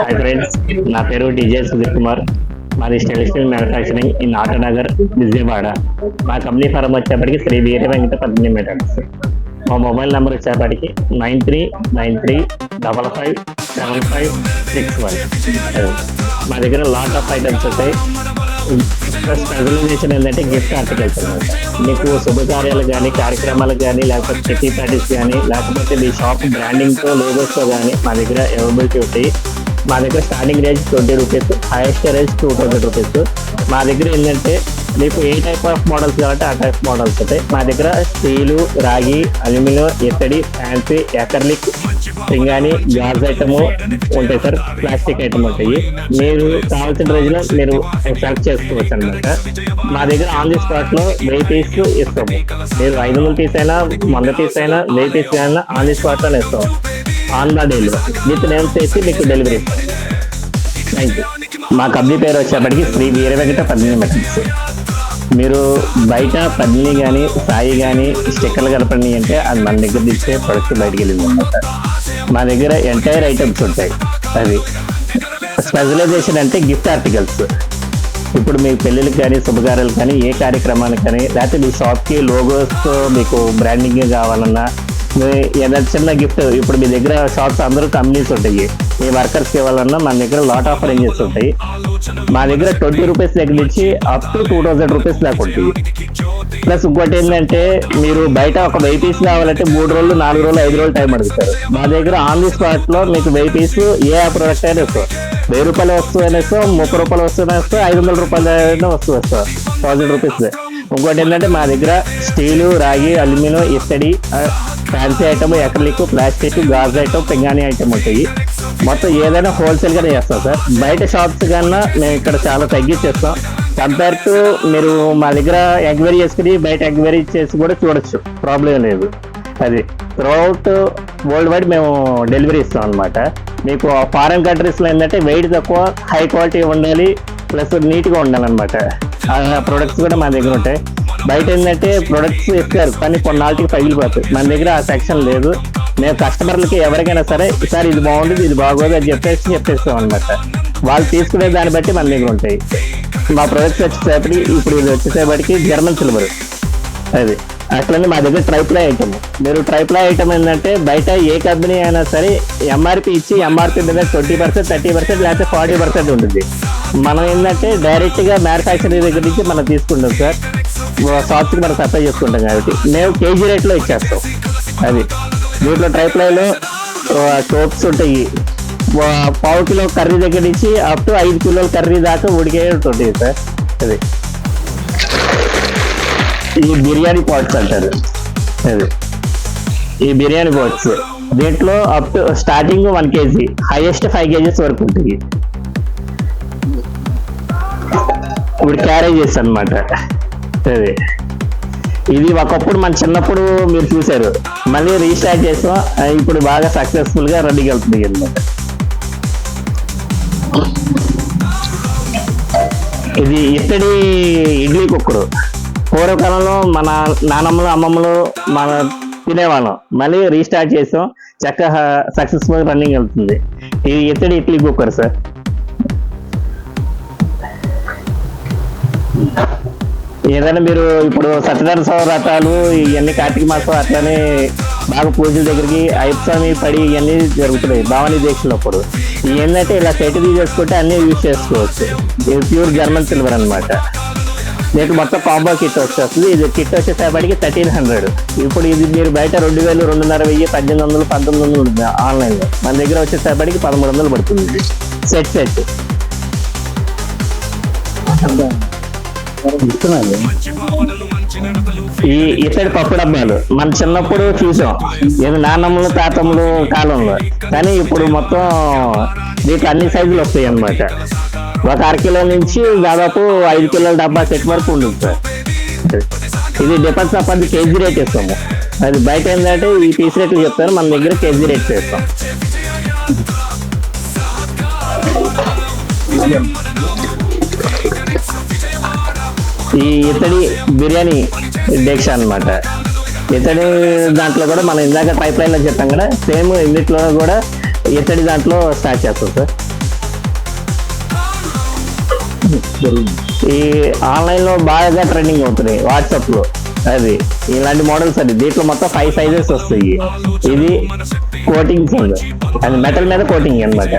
Hi friends నా పేరు DJ Sudhir Kumar. మాది stainless steel manufacturing in Autonagar Vijayawada. మా కంపెనీ ఫారం వచ్చేప్పటికి శ్రీ వీర వెంకట పద్మిని మెటల్స్ మా మొబైల్ నెంబర్ వచ్చేప్పటికి nine three nine three double five seven five six one. మా దగ్గర లాట్ ఆఫ్ ఐటమ్స్ ఉంటాయి. స్పెషలైజేషన్ ఏంటంటే గిఫ్ట్ ఆర్టికల్స్ అనమాట మీకు శుభకార్యాలు కానీ కార్యక్రమాలు కానీ లేకపోతే కిటీ పార్టీస్ కానీ లేకపోతే మీ షాప్ బ్రాండింగ్తో లోగోస్తో కానీ మా దగ్గర అవైలబిలిటీ ఉంటాయి. మా దగ్గర starting range twenty rupees highest range two thousand rupees మా దగ్గర ఏంటంటే మీకు ఏ టైప్ ఆఫ్ మోడల్స్ కాబట్టి ఆ టైప్ మోడల్స్ ఉంటాయి. మా దగ్గర స్టీలు రాగి అల్యూమినియం ఇత్తడి ఫ్యాన్సీ ఎకర్లిక్ సింగాని గ్యాస్ ఐటమ్ ఉంటాయి సార్. ప్లాస్టిక్ ఐటమ్ ఉంటాయి. మీరు కావాల్సిన రోజున మీరు సెలెక్ట్ చేసుకోవచ్చు అనమాట మా దగ్గర ఆన్ ది స్పాట్లో వెయ్యి పీస్ ఇస్తాము. మీరు ఐదు వందల పీస్ అయినా వంద పీస్ అయినా వెయ్యి పీస్ అయినా ఆన్ ది స్పాట్లోనే ఇస్తాము. On the delivery with name చేసి మీకు డెలివరీ థ్యాంక్ యూ మా కంపెనీ పేరు వచ్చేప్పటికి శ్రీ వీర వెంకట పద్మిని మెటల్స్ మీరు బయట పద్మిని కానీ సాయి కానీ స్టిక్కర్లు కలపండి అంటే అది మన దగ్గర తీస్తే ప్రొడక్ట్ బయటకు వెళ్ళింది అనమాట మా దగ్గర ఎంటైర్ ఐటమ్స్ ఉంటాయి. అది స్పెషలైజేషన్ అంటే గిఫ్ట్ ఆర్టికల్స్ ఇప్పుడు మీ పెళ్ళిళ్ళకి కానీ శుభకార్యాలకు కానీ ఏ కార్యక్రమానికి కానీ లేకపోతే మీ షాప్కి లోగోస్తో మీకు బ్రాండింగ్ కావాలన్నా చిన్న గిఫ్ట్ ఇప్పుడు మీ దగ్గర షాప్స్ అందరూ కంపెనీస్ ఉంటాయి. మీ వర్కర్స్కి ఇవ్వాలన్నా మన దగ్గర లాట్ ఆఫ్ రేంజెస్ ఉంటాయి. మా దగ్గర ట్వంటీ రూపీస్ దగ్గర నుంచి up to two thousand rupees దాకా ఉంటాయి. ప్లస్ ఇంకోటి ఏంటంటే మీరు బయట ఒక వెయ్యి పీస్ కావాలంటే మూడు రోజులు నాలుగు రోజులు ఐదు రోజులు టైం అడుగుతారు. మా దగ్గర ఆన్ ది స్పాట్లో మీకు వెయ్యి పీస్ ఏ ప్రోడక్ట్ అయినా ఇస్తాం వెయ్యి రూపాయల వస్తువు అయినా ఇస్తాం ముప్పై రూపాయల వస్తువు అయినా ఇస్తాం ఐదు వందల రూపాయల వస్తువు ఇస్తాం థౌసండ్ రూపీస్ ఇంకోటి ఏంటంటే మా దగ్గర స్టీలు రాగి అల్యూమినియం ఇత్తడి ఫ్యాన్సీ ఐటమ్ ఎక్రలిక్ ప్లాస్టిక్ గాజు ఐటమ్ పింగాణి ఐటమ్ ఉంటాయి. మొత్తం ఏదైనా హోల్సేల్ గానే చేస్తాం సార్. బయట షాప్స్ కన్నా మేము ఇక్కడ చాలా తగ్గించేస్తాం. కంపేర్ టు మీరు మా దగ్గర ఎంక్వైరీ చేసుకుని బయట ఎంక్వైరీ చేసి కూడా చూడొచ్చు. ప్రాబ్లం లేదు. అది త్రూఅవుట్ వరల్డ్ వైడ్ మేము డెలివరీ ఇస్తాం అనమాట మీకు ఫారెన్ కంట్రీస్లో ఏంటంటే వెయిట్ తక్కువ హై క్వాలిటీ ఉండాలి ప్లస్ నీట్గా ఉండాలన్నమాట. ఆ ప్రొడక్ట్స్ కూడా మా దగ్గర ఉంటాయి. బయట ఏంటంటే ప్రొడక్ట్స్ ఇస్తారు కానీ కొన్నాళ్ళకి పగిలిపోతాయి మన దగ్గర ఆ సెక్షన్ లేదు. మేము కస్టమర్లకి ఎవరికైనా సరే సార్ ఇది బాగుంది ఇది బాగోదు అని చెప్పేసి చెప్పేస్తాం అనమాట వాళ్ళు తీసుకునే దాన్ని బట్టి మన దగ్గర ఉంటాయి. మా ప్రొడక్ట్స్ వచ్చేసేపటికి ఇప్పుడు ఇది వచ్చేసేపటికి జర్మన్ సిల్వర్ అది. అట్లనే మా దగ్గర ట్రైప్లై ఐటమ్ మీరు ట్రైప్లై ఐటమ్ ఏంటంటే బయట ఏ కంపెనీ అయినా సరే ఎంఆర్పి ఇచ్చి ఎంఆర్పి మీద ట్వంటీ పర్సెంట్ థర్టీ పర్సెంట్ లేకపోతే ఫార్టీ పర్సెంట్ ఉంటుంది. మనం ఏంటంటే డైరెక్ట్గా మ్యానుఫ్యాక్చరింగ్ దగ్గర నుంచి మనం తీసుకుంటాం సార్. షాప్స్కి మనం సప్లై చేసుకుంటాం కాబట్టి. మేము కేజీ రేట్లో ఇచ్చేస్తాం. అది. దీంట్లో ట్రైప్లైలో సోప్స్ ఉంటాయి. పావు కిలో కర్రీ దగ్గర నుంచి అప్ టు ఐదు కిలోల కర్రీ దాకా ఉడికే ఉంటుంది సార్. అది. ఈ బిర్యానీ పాట్స్ అంటారు. ఈ బిర్యానీ పాట్స్. దీంట్లో up to starting one KG highest five KGs వరకు ఉంటుంది. ఇప్పుడు క్యారేజెస్ అనమాట అదే. ఇది ఒకప్పుడు మన చిన్నప్పుడు మీరు చూశారు. మళ్ళీ రీస్టార్ట్ చేసాం ఇప్పుడు బాగా సక్సెస్ఫుల్గా రన్నింగ్ వెళ్తుంది అనమాట ఇది ఇత్తడి ఇడ్లీ కుక్కరు పూర్వకాలంలో మన నానమ్మలు అమ్మమ్మలు మన తినేవాళ్ళం. మళ్ళీ రీస్టార్ట్ చేసాం. చక్కగా సక్సెస్ఫుల్ రన్నింగ్ వెళ్తుంది. ఇది ఎత్తడి ఇడ్లీ కుక్కర్ సార్ ఏదైనా మీరు ఇప్పుడు సత్యనారాయణ వ్రతాలు ఇవన్నీ కార్తీక మాసం అట్లనే బాగా పూజల దగ్గరికి అయ్యప్ప స్వామి పడి ఇవన్నీ జరుగుతున్నాయి భావని దీక్షలు అప్పుడు ఏంటంటే ఇలా సెట్ చేసుకుంటే అన్నీ యూజ్ చేసుకోవచ్చు. ఇది ప్యూర్ జర్మన్ సిల్వర్ అనమాట దీనికి మొత్తం కాంబో కిట్ వచ్చేస్తుంది. ఇది కిట్ వచ్చేసేపటికి థర్టీన్ హండ్రెడ్ ఇప్పుడు ఇది మీరు బయట రెండు వేలు రెండున్నర వెయ్యి పద్దెనిమిది వందలు పంతొమ్మిది వందలు ఉంటుంది? ఆన్లైన్లో మన దగ్గర వచ్చేసేపటికి పదమూడు వందలు పడుతుంది. సెట్ సెట్ ఈ ఇతడి పప్పు డబ్బాలు. మన చిన్నప్పుడు చూసాం. ఇది నాన్నమ్మలు తాతమ్మలు కాలంలో. కానీ ఇప్పుడు మొత్తం మీకు అన్ని సైజులు వస్తాయి అన్నమాట. ఒక అర కిలో నుంచి దాదాపు ఐదు కిలోల డబ్బా సెట్ వరకు ఉంటుంది సార్. ఇది డిపెండ్స్ అప్ అది కేజీ రేట్ ఇస్తాము. అది బయట ఏంటంటే ఈ పీస్ రేట్లు చెప్తారు మన దగ్గర కేజీ రేట్ చేస్తాం. ఈ ఇతడి బిర్యానీ డేక్ష అన్నమాట. ఇతడి దాంట్లో కూడా మనం ఇందాక పైప్ లైన్లో చెప్పాం కదా సేమ్ ఇందులో కూడా ఇతడి దాంట్లో స్టార్ట్ చేస్తాం సార్. ఈ ఆన్లైన్లో బాగా ట్రెండింగ్ అవుతున్నాయి వాట్సాప్లో అది ఇలాంటి మోడల్స్ అది. దీంట్లో మొత్తం ఫైవ్ సైజెస్ వస్తాయి. ఇది కోటింగ్ అది మెటల్ మీద కోటింగ్ అనమాట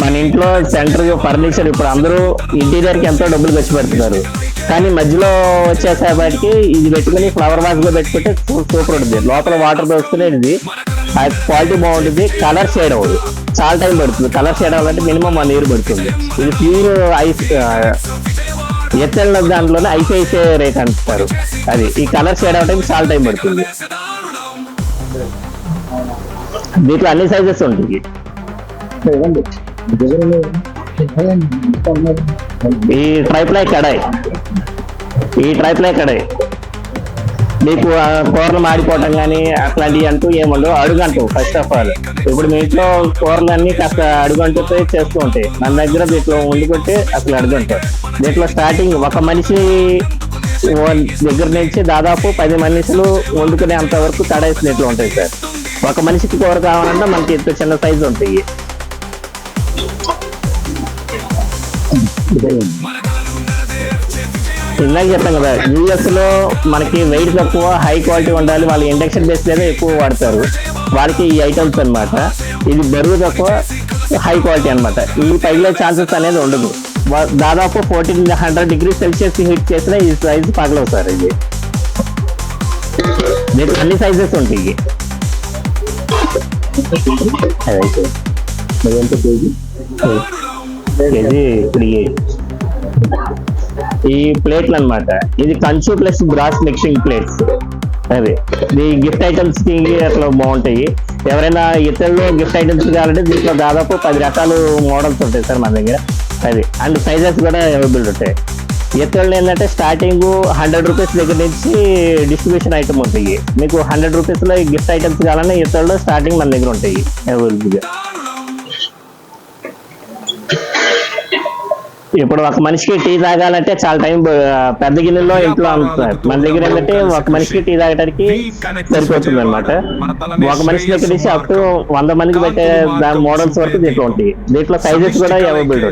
మన ఇంట్లో సెంటర్ ఫర్నిచర్ ఇప్పుడు అందరూ ఇంటీరియర్కి ఎంతో డబ్బులు ఖర్చు పెడుతున్నారు. కానీ మధ్యలో వచ్చేసేపటికి ఇది పెట్టుకుని ఫ్లవర్ వాజ్లో పెట్టుకుంటే సూపర్ ఉంటుంది. లోపల వాటర్ దోసుకునేది ఆ క్వాలిటీ బాగుంటుంది కలర్ షేడ్ అవ్వదు చాలా టైం పడుతుంది. కలర్ షేడ్ అవ్వాలంటే మినిమం వన్ ఇయర్ పడుతుంది. ఇది ప్యూర్ ఐస్ ఎత్తెళ్ళ దాంట్లోనే ఐసిఐసిఐ రేట్ అంటారు. అది ఈ కలర్ షేడ్ అవ్వడానికి చాలా టైం పడుతుంది. దీంట్లో అన్ని సైజెస్ ఉంటుంది ఈ ట్రైప్లై కడాయి. ఈ ట్రైప్లై కడాయి. మీకు కూరలు మాడిపోవటం కానీ అట్లాంటివి అంటూ ఏముండవు అడుగంటూ ఫస్ట్ ఆఫ్ ఆల్ ఇప్పుడు మీ ఇంట్లో కూరలు అన్ని కాస్త అడుగంటుతో చేస్తూ ఉంటాయి. మన దగ్గర దీంట్లో వండుకుంటే అసలు అడుగుంటాయి దీంట్లో స్టార్టింగ్ ఒక మనిషి దగ్గర నుంచి దాదాపు పది మనుషులు వండుకునే అంత వరకు కడాయిస్ దీంట్లో ఉంటాయి సార్. ఒక మనిషికి కూర కావాలంటే మనకి ఇంత చిన్న సైజు ఉంటాయి ఇందాక చెప్పాను కదా యూఎస్లో మనకి వెయిట్ తక్కువ హై క్వాలిటీ ఉండాలి వాళ్ళు ఇండక్షన్ బేస్ మీద ఎక్కువ వాడతారు. వాళ్ళకి ఈ ఐటమ్స్ అన్నమాట. ఇది బరువు తక్కువ హై క్వాలిటీ అన్నమాట. ఈ పగిలే ఛాన్సెస్ అనేది ఉండదు. దాదాపు fourteen hundred degree celsius heat చేసిన ఈ సైజ్ పగలవు సార్ ఇది. మీకు అన్ని సైజెస్ ఉంటాయి కేజీ? త్రీ ఎయిట్ ఈ ప్లేట్లు అన్నమాట. ఇది కంచు ప్లస్ బ్రాస్ మిక్సింగ్ ప్లేట్స్. అదే. ఈ గిఫ్ట్ ఐటమ్స్కి అట్లా బాగుంటాయి. ఎవరైనా ఇతరులు గిఫ్ట్ ఐటమ్స్ కావాలంటే దీంట్లో దాదాపు పది రకాలు మోడల్స్ ఉంటాయి సార్ మన దగ్గర. అది. అండ్ సైజెస్ కూడా అవైలబుల్ ఉంటాయి. ఇతరులు ఏంటంటే స్టార్టింగ్ హండ్రెడ్ రూపీస్ దగ్గర నుంచి డిస్ట్రిబ్యూషన్ ఐటమ్ ఉంటాయి. మీకు హండ్రెడ్ రూపీస్లో గిఫ్ట్ ఐటమ్స్ కావాలన్నా ఇతరులు స్టార్టింగ్ మన దగ్గర ఉంటాయి. అవైలబుల్గా. ఇప్పుడు ఒక మనిషికి టీ తాగాలంటే చాలా టైం పెద్ద గిన్నెలో ఇంట్లో అమ్ముతున్నారు మన దగ్గర ఏంటంటే ఒక మనిషికి టీ తాగడానికి సరిపోతుంది అనమాట ఒక మనిషి దగ్గర నుంచి అప్ టు వంద మందికి పెట్టే దాని మోడల్స్ వరకు దీంట్లో ఉంటాయి. దీంట్లో సైజెస్ కూడా అవైలబుల్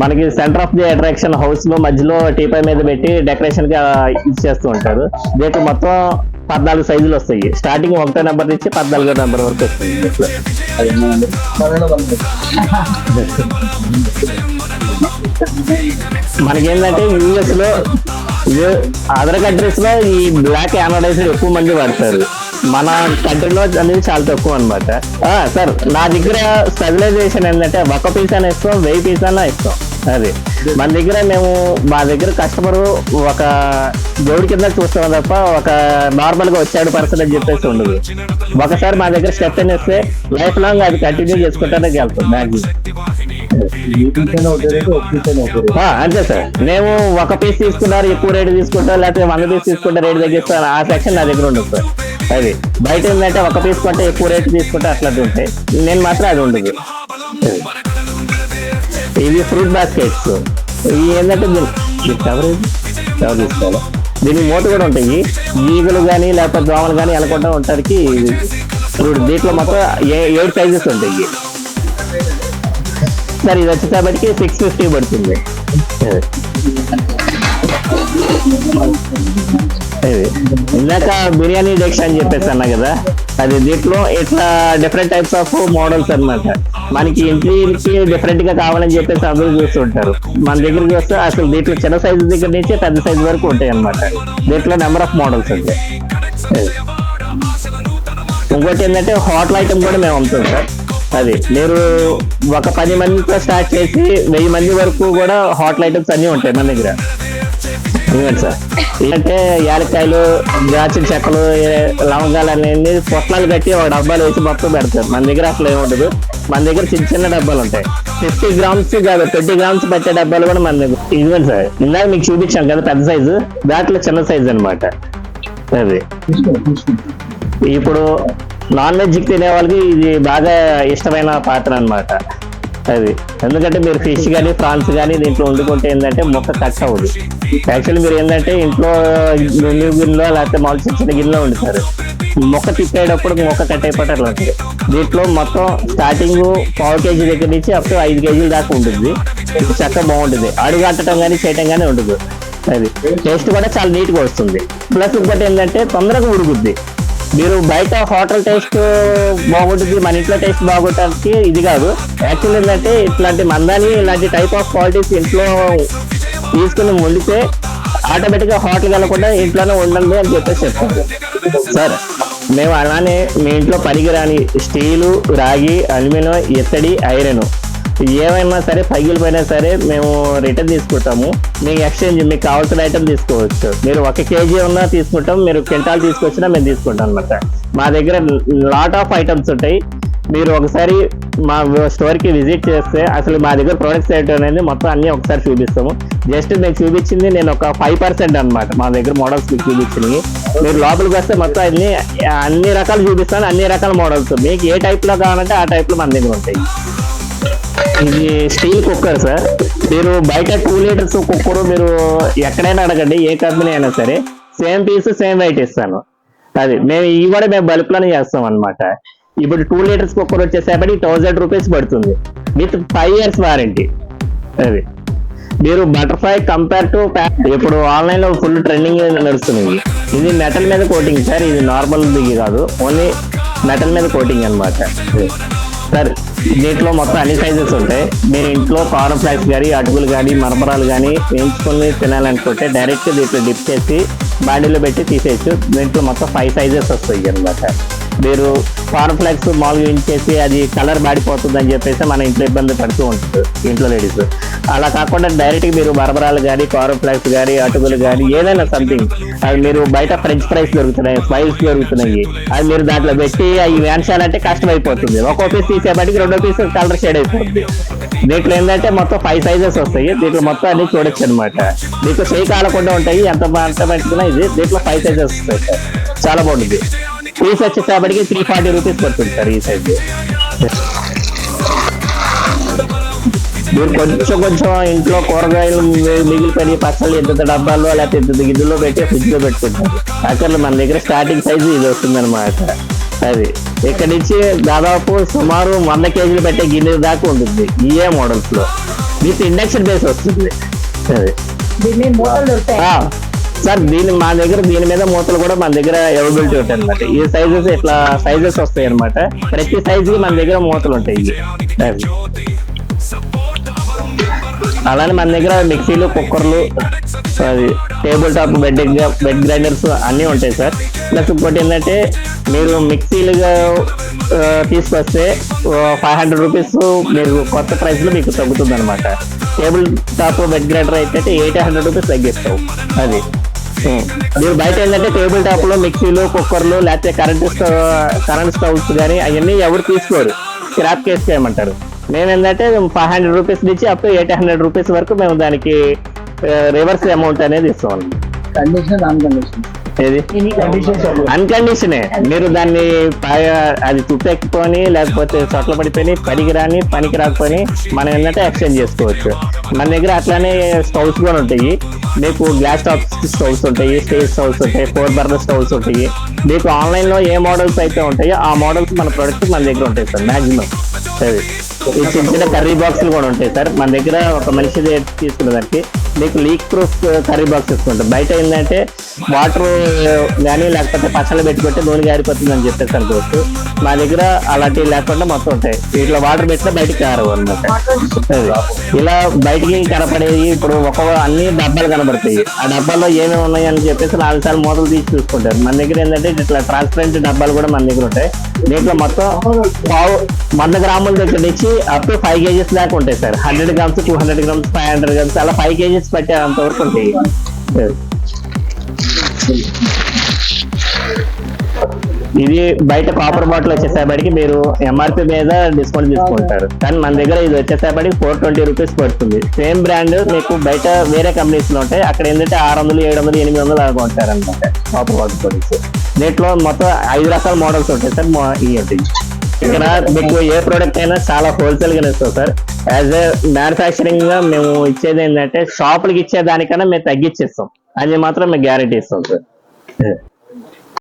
మనకి సెంటర్ ఆఫ్ ది అట్రాక్షన్ హౌస్లో మధ్యలో టీపై మీద పెట్టి డెకరేషన్గా ఇది చేస్తూ ఉంటారు. దీంట్లో మొత్తం పద్నాలుగు సైజులు వస్తాయి. స్టార్టింగ్ ఒకటో నెంబర్ నుంచి పద్నాలుగో నెంబర్ వరకు వస్తుంది మనకేంటంటే యూఎస్లో అదర్ కంట్రీస్లో ఈ బ్లాక్ యానోడైజర్ ఎక్కువ మంది వాడతారు. మన కంట్రీలో అనేది చాలా తక్కువ అనమాట సార్ నా దగ్గర స్టెబిలైజేషన్ ఏంటంటే ఒక పీస్ అని ఇస్తాం వెయ్యి పీస్ అన్న ఇస్తాం. అది. మన దగ్గర మేము మా దగ్గర కస్టమర్ ఒక జోడి కింద చూస్తాం తప్ప ఒక నార్మల్గా వచ్చాడు పర్సన్ అని చెప్పేసి ఉండదు. ఒకసారి మా దగ్గర స్టెప్ అని వస్తే లైఫ్ లాంగ్ అది కంటిన్యూ చేసుకుంటానే వెళ్తాం మ్యాక్సిమం అంతే సార్. మేము ఒక పీస్ తీసుకున్నారు ఎక్కువ రేటు తీసుకుంటాం లేకపోతే వంద పీస్ తీసుకుంటే రేటు తగ్గిస్తారు ఆ సెక్షన్ నా దగ్గర ఉండదు సార్. అది. బయట ఏంటంటే ఒక పీస్ కొంటే ఎక్కువ రేటు తీసుకుంటే అట్లా ఉంటాయి నేను మాత్రం అది ఉండదు. ఇవి ఫ్రూట్ బాస్కెట్స్ ఇవి ఏంటంటే దీని- కవర్ కవర్ తీసుకోవాలి? దీనికి మూత కూడా ఉంటాయి. ఈగలు కానీ లేకపోతే దోమలు కానీ వెళ్ళకుండా ఉండడానికి ఫ్రూట్ దీంట్లో మొత్తం ఏ- ఏడు సైజెస్ ఉంటాయి. సార్ ఇది వచ్చేసరికి సిక్స్ ఫిఫ్టీ పడుతుంది. ఇది. ఇందాక బిర్యానీ డెక్స్ అని చెప్పేసి అన్నా కదా అది దీంట్లో ఇట్లా డిఫరెంట్ టైప్స్ ఆఫ్ మోడల్స్ అన్నమాట. మనకి ఇంటికి డిఫరెంట్గా కావాలని చెప్పేసి అందరూ చూస్తుంటారు. మన దగ్గరికి వస్తే అసలు దీంట్లో చిన్న సైజు దగ్గర నుంచి పెద్ద సైజు వరకు ఉంటాయి అన్నమాట దీంట్లో నెంబర్ ఆఫ్ మోడల్స్ ఉంటాయి ఇంకోటి ఏంటంటే హోటల్ ఐటమ్ కూడా మేము అమ్ముతాం సార్. అది మీరు ఒక పది మందితో స్టార్ట్ చేసి వెయ్యి మంది వరకు కూడా హోటల్ ఐటమ్స్ అన్నీ ఉంటాయి మన దగ్గర. ఇవ్వండి సార్. ఏంటంటే యాలక్కాయలు ద్రాక్ష చెక్కలు లవంగాలు అనేది పొట్లాలు కట్టి ఒక డబ్బాలు వేసి మొత్తం పెడతారు. మన దగ్గర అసలు ఏమి ఉండదు మన దగ్గర చిన్న చిన్న డబ్బాలు ఉంటాయి. ఫిఫ్టీ గ్రామ్స్ కాదు ట్వంటీ గ్రామ్స్ పెట్టే డబ్బాలు కూడా మన దగ్గర ఇదిగోండి సార్ ఇందాక మీకు చూపించాం కదా పెద్ద సైజు. దాంట్లో చిన్న సైజు అనమాట అది. ఇప్పుడు నాన్ వెజ్ తినే వాళ్ళకి ఇది బాగా ఇష్టమైన పాత్ర అన్నమాట. అది. ఎందుకంటే మీరు ఫిష్ కానీ ప్రాన్స్ కానీ దీంట్లో వండుకుంటే ఏంటంటే మొక్క కట్ అవ్వదు. యాక్చువల్లీ మీరు ఏంటంటే ఇంట్లో నిండు గిన్నెలో లేకపోతే మామూలు చిన్న చిన్న గిన్నెలో వండుతారు. మొక్క తిప్పేటప్పుడు మొక్క కట్ అయిపోతే అట్లా ఉంటుంది. దీంట్లో మొత్తం స్టార్టింగ్ పావు కేజీ దగ్గర నుంచి అప్ టు ఐదు కేజీల దాకా ఉంటుంది చక్కగా బాగుంటుంది అడుగు అంటడం కానీ చేయటం కానీ ఉండదు. అది. టేస్ట్ కూడా చాలా నీట్గా వస్తుంది. ప్లస్ ఇంకోటి ఏంటంటే తొందరగా ఉడుకుద్ది. మీరు బయట హోటల్ టేస్ట్ బాగుంటుంది మన ఇంట్లో టేస్ట్ బాగుంటానికి ఇది కాదు. యాక్చువల్ ఏంటంటే ఇట్లాంటి మందాని ఇలాంటి టైప్ ఆఫ్ క్వాలిటీస్ ఇంట్లో తీసుకుని వండితే ఆటోమేటిక్గా హోటల్ వెళ్ళకుండా ఇంట్లోనే ఉండండి అని చెప్పేసి చెప్తారు సార్ మేము అలానే మీ ఇంట్లో పనికిరాని స్టీలు రాగి అల్యూమినియం ఇత్తడి ఐరన్ ఏమైనా సరే పగిలిపోయినా సరే మేము రిటర్న్ తీసుకుంటాము. మీకు ఎక్స్చేంజ్ మీకు కావాల్సిన ఐటమ్ తీసుకోవచ్చు. మీరు ఒక కేజీ ఉన్నా తీసుకుంటాం మీరు క్వింటాల్ తీసుకొచ్చినా మేము తీసుకుంటాం అనమాట మా దగ్గర లాట్ ఆఫ్ ఐటమ్స్ ఉంటాయి. మీరు ఒకసారి మా స్టోర్కి విజిట్ చేస్తే అసలు మా దగ్గర ప్రొడక్ట్స్ ఏంటి అనేది మొత్తం అన్నీ ఒకసారి చూపిస్తాము. జస్ట్ నేను చూపించింది నేను ఒక ఫైవ్ పర్సెంట్ అనమాట మా దగ్గర మోడల్స్ మీకు చూపించినవి మీరు లోపలికి వస్తే మొత్తం అన్ని అన్ని రకాలు చూపిస్తాను అన్ని రకాల మోడల్స్ మీకు ఏ టైప్లో కావాలంటే ఆ టైప్లో మన దగ్గర ఉంటాయి. ఇది స్టీల్ కుక్కర్ సార్. మీరు బయట టూ లీటర్స్ కుక్కర్ మీరు ఎక్కడైనా అడగండి ఏ కంపెనీ అయినా సరే. సేమ్ పీస్ సేమ్ వెయిట్ ఇస్తాను. అది మేము ఇవి కూడా మేము బల్క్లోనే చేస్తాం అనమాట ఇప్పుడు టూ లీటర్స్ కుక్కర్ వచ్చేసేపటి థౌజండ్ రూపీస్ పడుతుంది. విత్ ఫైవ్ ఇయర్స్ వారంటీ అది. మీరు బటర్ఫ్లై కంపేర్ టు ఇప్పుడు ఆన్లైన్లో ఫుల్ ట్రెండింగ్ నడుస్తుంది. ఇది మెటల్ మీద కోటింగ్ సార్. ఇది నార్మల్ దిగి కాదు. ఓన్లీ మెటల్ మీద కోటింగ్ అన్నమాట. సార్ దీంట్లో మొత్తం అన్ని సైజెస్ ఉంటాయి. మీరు ఇంట్లో కార్న్ ఫ్లాక్స్ కానీ అటుకులు కానీ మరమరాలు కానీ వేయించుకొని తినాలనుకుంటే డైరెక్ట్గా దీంట్లో డిప్ చేసి బాడీలో పెట్టి తీసేయచ్చు. దీంట్లో మొత్తం ఫైవ్ సైజెస్ వస్తాయి అన్నమాట. మీరు కార్న్ ఫ్లాక్స్ మామూలుగా వేయించేసి అది కలర్ మాడిపోతుంది అని చెప్పేసి మన ఇంట్లో ఇబ్బంది పడుతూ ఉంటుంది ఇంట్లో లేడీస్ అలా కాకుండా డైరెక్ట్ మీరు బర్బరాలు కానీ కార్న్ఫ్లెక్స్ కానీ అటుకులు కానీ ఏదైనా సంథింగ్ అది మీరు బయట ఫ్రెంచ్ ఫ్రైస్ దొరుకుతున్నాయి స్పైస్ దొరుకుతున్నాయి అది మీరు దాంట్లో పెట్టి అవి వేయించాలంటే కష్టం అయిపోతుంది. ఒక్కో పీస్ తీసేపటికి రెండో పీస్ కలర్ షేడ్ అయిపోతుంది దీంట్లో ఏంటంటే మొత్తం ఫైవ్ సైజెస్ వస్తాయి. దీంట్లో మొత్తం అన్ని చూడొచ్చు అనమాట మీకు చేయి కాలకుండా ఉంటాయి. ఎంత ఎంత పెట్టుకున్నా ఇది దీంట్లో ఫైవ్ సైజెస్ వస్తాయి. చాలా బాగుంటుంది. పీస్ వచ్చేసేపటికి త్రీ ఫార్టీ రూపీస్ పడుతుంది సార్ ఈ సైజ్ మీరు కొంచెం కొంచెం ఇంట్లో కూరగాయలు మిగిలిపోయి పచ్చళ్ళు ఎంత డబ్బాల్లో లేకపోతే ఎంత గిన్నెలో పెట్టి ఫ్రిడ్జ్లో పెట్టుకుంటారు. అక్కడ మన దగ్గర స్టార్టింగ్ సైజు ఇది వస్తుంది అనమాట అది ఇక్కడ నుంచి దాదాపు సుమారు వంద కేజీలు పెట్టే గిన్నె దాకా ఉంటుంది ఈఏ మోడల్స్లో విత్ ఇండక్షన్ బేస్ వస్తుంది. అది. సార్ దీని మా దగ్గర దీని మీద మూతలు కూడా మన దగ్గర అవైలబిలిటీ ఉంటాయి అనమాట ఈ సైజెస్ ఇట్లా సైజెస్ వస్తాయి అనమాట ప్రతి సైజ్కి మన దగ్గర మూతలు ఉంటాయి అలానే మన దగ్గర మిక్సీలు కుక్కర్లు అది table top wet wet grinders అన్నీ ఉంటాయి సార్. ప్లస్ ఇంకోటి ఏంటంటే మీరు మిక్సీలుగా తీసుకొస్తే ఫైవ్ హండ్రెడ్ రూపీస్ మీరు కొత్త ప్రైస్లో మీకు తగ్గుతుంది అనమాట టేబుల్ టాప్ బెడ్ గ్రైండర్ అయితే ఎయిట్ హండ్రెడ్ రూపీస్ తగ్గిస్తావు. అది. Hmm. మీరు బయట ఏంటంటే టేబుల్ టాప్లో మిక్సీలు కుక్కర్లు లేకపోతే కరెంట్ స్టవ్ కరెంట్ స్టవ్స్ కానీ అవన్నీ ఎవరు తీసుకోరు. స్క్రాప్ కేస్ చేయమంటారు. మేము ఏంటంటే ఫైవ్ హండ్రెడ్ రూపీస్ నుంచి up to eight hundred rupees వరకు మేము దానికి uh, రివర్స్ అమౌంట్ అనేది ఇస్తాం. కండిషన్ అన్కండిషన్ ఏది? అన్కండిషనే. మీరు దాన్ని అది తుప్పెక్కుకొని లేకపోతే చొట్ల పడిపోయి పనికి రాని పనికి రాకపోయి మనం ఏంటంటే ఎక్స్చేంజ్ చేసుకోవచ్చు. మన దగ్గర అట్లానే స్టవ్స్ కూడా ఉంటాయి. మీకు గ్లాస్ టాప్ స్టవ్స్ ఉంటాయి స్టేజ్ స్టవ్స్ ఉంటాయి ఫోర్ బర్నర్ స్టవ్స్ ఉంటాయి. మీకు ఆన్లైన్లో ఏ మోడల్స్ అయితే ఉంటాయో ఆ మోడల్స్ మన ప్రొడక్ట్ మన దగ్గర ఉంటాయి సార్ మాక్సిమం సరే. ఈ చిన్న చిన్న కర్రీ బాక్సులు కూడా ఉంటాయి సార్. మన దగ్గర ఒక మనిషి తీసుకునేదానికి మీకు లీక్ ప్రూఫ్ కర్రీ బాక్స్ ఇస్తుంటాం బయట ఏంటంటే వాటర్ కానీ లేకపోతే పచ్చళ్ళు పెట్టుకుంటే నూనె గారిపోతుంది అని చెప్పేసి అనుకోవచ్చు. మా దగ్గర అలాంటివి లేకుండా మొత్తం ఉంటాయి. వీటిలో వాటర్ పెట్టినా బయటకు కారవు అనమాట ఇలా బయటికి కనపడేవి? ఇప్పుడు ఒక అన్ని డబ్బాలు కనబడతాయి. ఆ డబ్బాల్లో ఏమేమి ఉన్నాయని అని చెప్పేసి నాలుగు సార్లు మూతలు తీసి చూసుకుంటారు. మన దగ్గర ఏంటంటే ఇట్లా ట్రాన్స్పరెంట్ డబ్బాలు కూడా మన దగ్గర ఉంటాయి. దీంట్లో మొత్తం పావు వంద గ్రాముల దగ్గర నుంచి అప్ టు ఫైవ్ కేజీస్ దాకా ఉంటాయి sir. Hundred grams two hundred grams five hundred grams అలా ఫైవ్ కేజీస్ పట్టే అంత వరకు ఉంటాయి. ఇది బయట కాపర్ బాటిల్ వచ్చేసేపటికి మీరు ఎంఆర్పి మీద డిస్కౌంట్ తీసుకుంటారు. కానీ మన దగ్గర ఇది వచ్చేసేపటికి ఫోర్ ట్వంటీ రూపీస్ పడుతుంది. సేమ్ బ్రాండ్ మీకు బయట వేరే కంపెనీస్లో ఉంటాయి. అక్కడ ఏంటంటే ఆరు వందలు ఏడు వందలు ఎనిమిది వందలు అలాగ ఉంటారు అనమాట కాపర్ బాటిల్ ప్రొడక్ట్స్ దీంట్లో మొత్తం ఐదు రకాల మోడల్స్ ఉంటాయి సార్ మా ఈ ఇక్కడ మీకు ఏ ప్రోడక్ట్ అయినా చాలా హోల్సేల్గా ఇస్తాం సార్. యాజ్ ఎ మ్యానుఫ్యాక్చరింగ్గా మేము ఇచ్చేది ఏంటంటే షాపులకి ఇచ్చే దానికన్నా మేము తగ్గించేస్తాం. అది మాత్రం మేము గ్యారంటీ ఇస్తాం సార్.